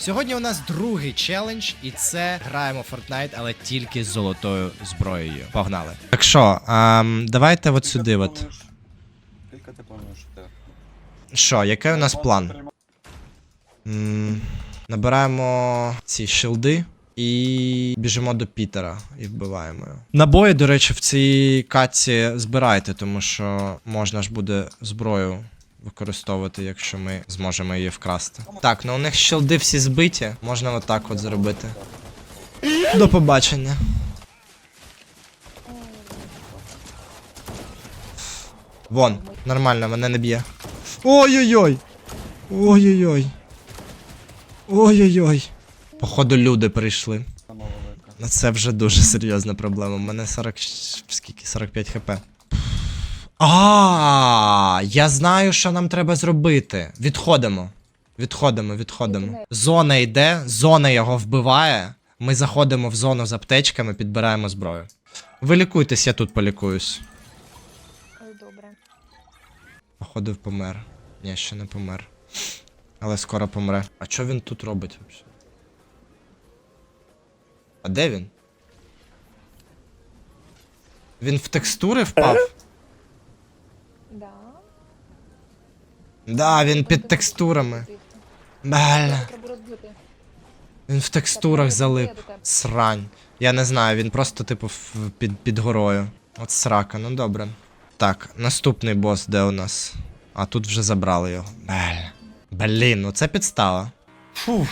Сьогодні у нас другий челендж, і це граємо Fortnite, але тільки з золотою зброєю. Погнали. Так що, ем, давайте от сюди. От. Скільки ти що ти? Що, який у нас план? М, Набираємо ці шилди і біжимо до Пітера і вбиваємо його. Набої, до речі, в цій катці збирайте, тому що можна ж буде зброю використовувати, якщо ми зможемо її вкрасти. Так, ну у них шилди всі збиті, можна отак от зробити. До побачення. Вон, нормально, мене не б'є. Ой-ой-ой! Ой-ой-ой. Ой-ой-ой. Походу, люди прийшли. Ну, Це вже дуже серйозна проблема. У мене 40... щ- скільки? 45 хп. А, я знаю, що нам треба зробити. Відходимо. Відходимо, відходимо. Зона йде, зона його вбиває. Ми заходимо в зону з аптечками, підбираємо зброю. Ви лікуйтесь, я тут полікуюсь. Добре. Походу помер. Ні, ще не помер. Але скоро помре. А що він тут робить взагалі? А де він? Він в текстури впав? Да. Да, він під текстурами. Бля. Він в текстурах залип. Срань. Я не знаю, він просто, типу, в- під, під горою. От срака, ну добре. Так, наступний бос, де у нас? А тут вже забрали його. Бля. Блін, ну це підстава. Фух.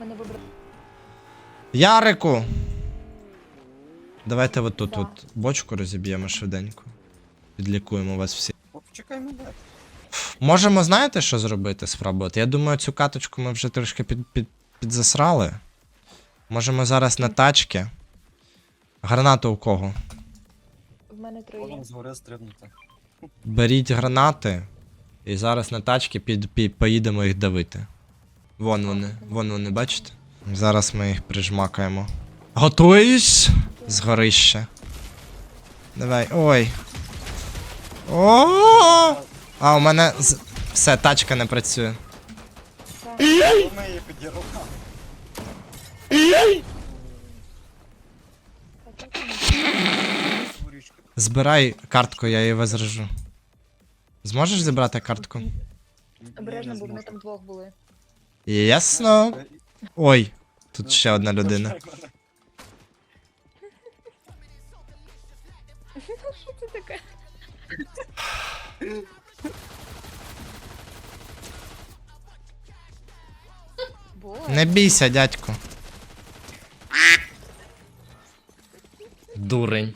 Мене вибрали. Ярику! Давайте от тут от бочку розіб'ємо швиденько. Підлікуємо вас всі. О, Почекай мене. Можемо, знаєте, що зробити, спробувати? Я думаю, цю каточку ми вже трошки під, під, підзасрали. Можемо зараз на тачки. Гранату у кого? В мене троє. Можемо згори стрибнути. Беріть гранати. І зараз на тачки під, під, поїдемо їх давити. Вон вони, вон вони, бачите? Зараз ми їх прижмакаємо. Готуєш? Згорище. Давай. Ой. О! А, у мене з... все, тачка не працює. Ми її підірвали. Збирай картку, я її возражу. Зможеш зібрати картку? Обережно, бо вони там двох були. Ясно. Ой, тут ще одна людина. Що це таке? Не бійся, дядьку. Дурень.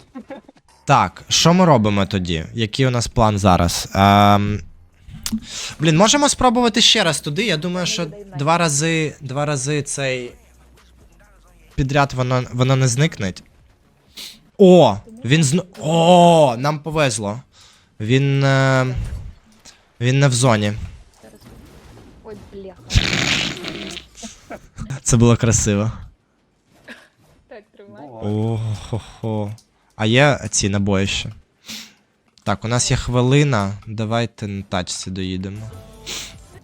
Так, що ми робимо тоді? Який у нас план зараз? Ем... Блін, можемо спробувати ще раз туди. Я думаю, що два рази, два рази цей підряд воно, воно не зникне. О! Він зно. О! Нам повезло. Він. Е... Він не в зоні. Ой, бляха. Це було красиво. Так, тримай. Ого. А є ці набої ще. Так, у нас є хвилина. Давайте на тачці доїдемо.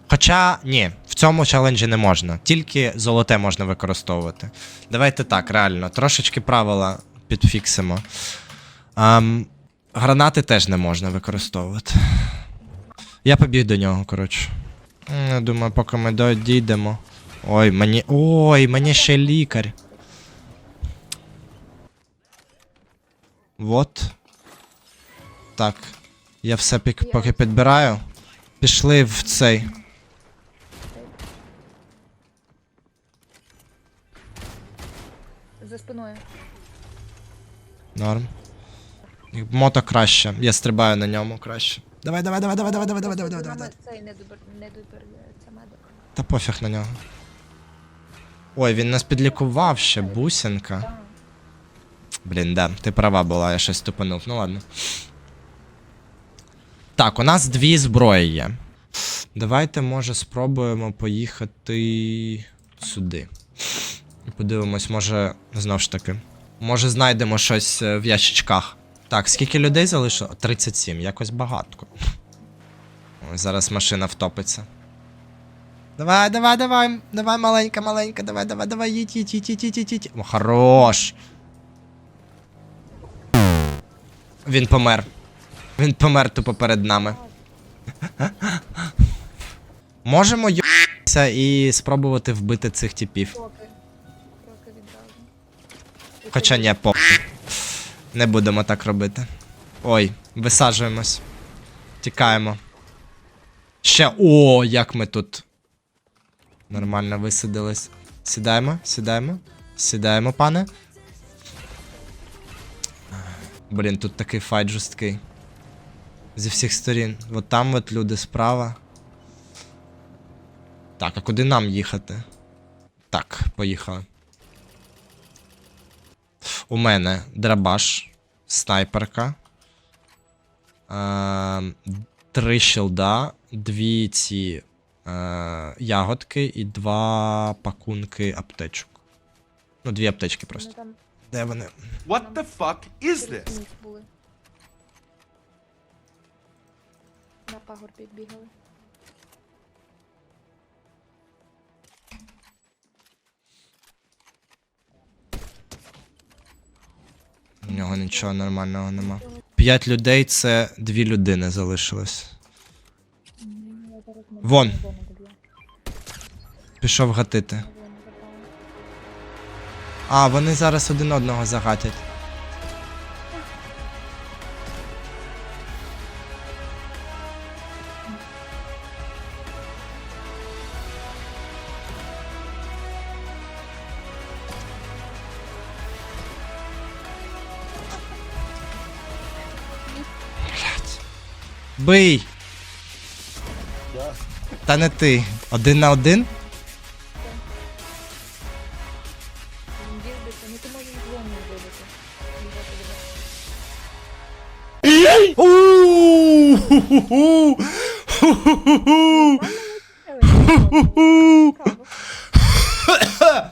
Хоча, ні, в цьому челенджі не можна. Тільки золоте можна використовувати. Давайте так, реально, трошечки правила підфіксимо. Ам, гранати теж не можна використовувати. Я побіг до нього, коротше. Я думаю, поки ми дійдемо. Ой, мені. Ой, мені ще лікар. Вот. Так. Я все пік, поки підбираю. Пішли в цей. За спиною. Норм. Мото краще. Я стрибаю на ньому краще. Давай, давай, давай, давай, давай, давай, давай, давай, давай. Цей не добер... не добер... Це медик. Та пофіг на нього. Ой, він нас підлікував ще, бусинка. Блін, да, ти права була, я щось тупанув. Ну ладно. Так, у нас дві зброї є. Давайте, може, спробуємо поїхати сюди. І Подивимось, може, знов ж таки. Може, знайдемо щось е, в ящичках. Так, скільки людей залишило? 37, якось багатко. Зараз машина втопиться. Давай, давай, давай. Давай, маленька, маленька, давай, давай, давай, їдь, їдь, їдь, їдь, їдь, їдь. О, хорош. Він помер. Він помер тупо перед нами. Можемо йобатися і спробувати вбити цих типів. Хоча ні, по. Не будемо так робити. Ой, висаджуємось. Тікаємо. Ще. О, як ми тут. Нормально висадились. Сідаємо, сідаємо. Сідаємо, пане. Блін, тут такий файт жорсткий. Зі всіх сторін. От там от люди справа. Так, а куди нам їхати? Так, поїхали. У мене драбаш, снайперка. Е, три щелда, дві ці е, ягодки і два пакунки аптечок. Ну, дві аптечки Вони просто. там Де вони? What the fuck is this? були. На пагорбі бігали. Нього нічого нормального нема. П'ять людей це дві людини залишилось. Вон. Пішов гатити. А, вони зараз один одного загатять. Бий! Я. Та не ти. Один на один? Він вірбиться, ну ти можеш двом не вибити. У-у-у! Ху-ху-ху! Ху-ху-ху! Право.